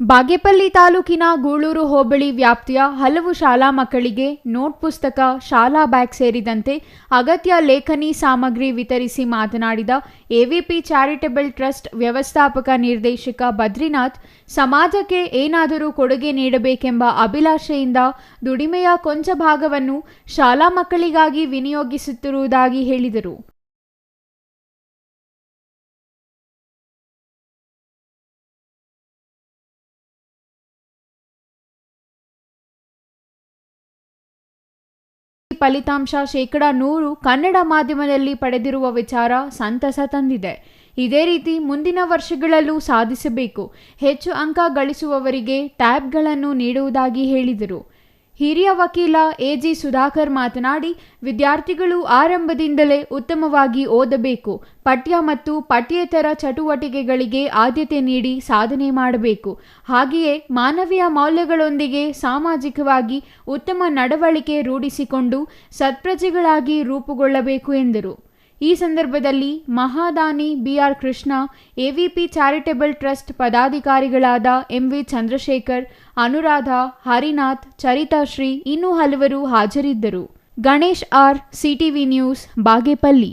ಬಾಗೇಪಲ್ಲಿ ತಾಲೂಕಿನ ಗೂಳೂರು ಹೋಬಳಿ ವ್ಯಾಪ್ತಿಯ ಹಲವು ಶಾಲಾ ಮಕ್ಕಳಿಗೆ ನೋಟ್ ಪುಸ್ತಕ, ಶಾಲಾ ಬ್ಯಾಗ್ ಸೇರಿದಂತೆ ಅಗತ್ಯ ಲೇಖನಿ ಸಾಮಗ್ರಿ ವಿತರಿಸಿ ಮಾತನಾಡಿದ ಎವಿಪಿ ಚಾರಿಟಬಲ್ ಟ್ರಸ್ಟ್ ವ್ಯವಸ್ಥಾಪಕ ನಿರ್ದೇಶಕ ಬದ್ರಿನಾಥ್, ಸಮಾಜಕ್ಕೆ ಏನಾದರೂ ಕೊಡುಗೆ ನೀಡಬೇಕೆಂಬ ಅಭಿಲಾಷೆಯಿಂದ ದುಡಿಮೆಯ ಕೊಂಚ ಭಾಗವನ್ನು ಶಾಲಾ ಮಕ್ಕಳಿಗಾಗಿ ವಿನಿಯೋಗಿಸುತ್ತಿರುವುದಾಗಿ ಹೇಳಿದರು. ಫಲಿತಾಂಶ ಶೇಕಡ ನೂರು ಕನ್ನಡ ಮಾಧ್ಯಮದಲ್ಲಿ ಪಡೆದಿರುವ ವಿಚಾರ ಸಂತಸ ತಂದಿದೆ. ಇದೇ ರೀತಿ ಮುಂದಿನ ವರ್ಷಗಳಲ್ಲೂ ಸಾಧಿಸಬೇಕು. ಹೆಚ್ಚು ಅಂಕ ಗಳಿಸುವವರಿಗೆ ಟ್ಯಾಬ್ಗಳನ್ನು ನೀಡುವುದಾಗಿ ಹೇಳಿದರು. ಹಿರಿಯ ವಕೀಲ ಎಜಿ ಸುಧಾಕರ್ ಮಾತನಾಡಿ, ವಿದ್ಯಾರ್ಥಿಗಳು ಆರಂಭದಿಂದಲೇ ಉತ್ತಮವಾಗಿ ಓದಬೇಕು. ಪಠ್ಯ ಮತ್ತು ಪಠ್ಯೇತರ ಚಟುವಟಿಕೆಗಳಿಗೆ ಆದ್ಯತೆ ನೀಡಿ ಸಾಧನೆ ಮಾಡಬೇಕು. ಹಾಗೆಯೇ ಮಾನವೀಯ ಮೌಲ್ಯಗಳೊಂದಿಗೆ ಸಾಮಾಜಿಕವಾಗಿ ಉತ್ತಮ ನಡವಳಿಕೆ ರೂಢಿಸಿಕೊಂಡು ಸತ್ಪ್ರಜೆಗಳಾಗಿ ರೂಪುಗೊಳ್ಳಬೇಕು ಎಂದರು. ಈ ಸಂದರ್ಭದಲ್ಲಿ ಮಹಾದಾನಿ BR Krishna AVP charitable trust ಪದಾಧಿಕಾರಿಗಳಾದ MV Chandrashekhar, Anuradha, Harinath ಚರಿತಾಶ್ರೀ ಇನ್ನೂ ಹಲವರು ಹಾಜರಿದ್ದರು. Ganesh R, CTV news, Bagepalli.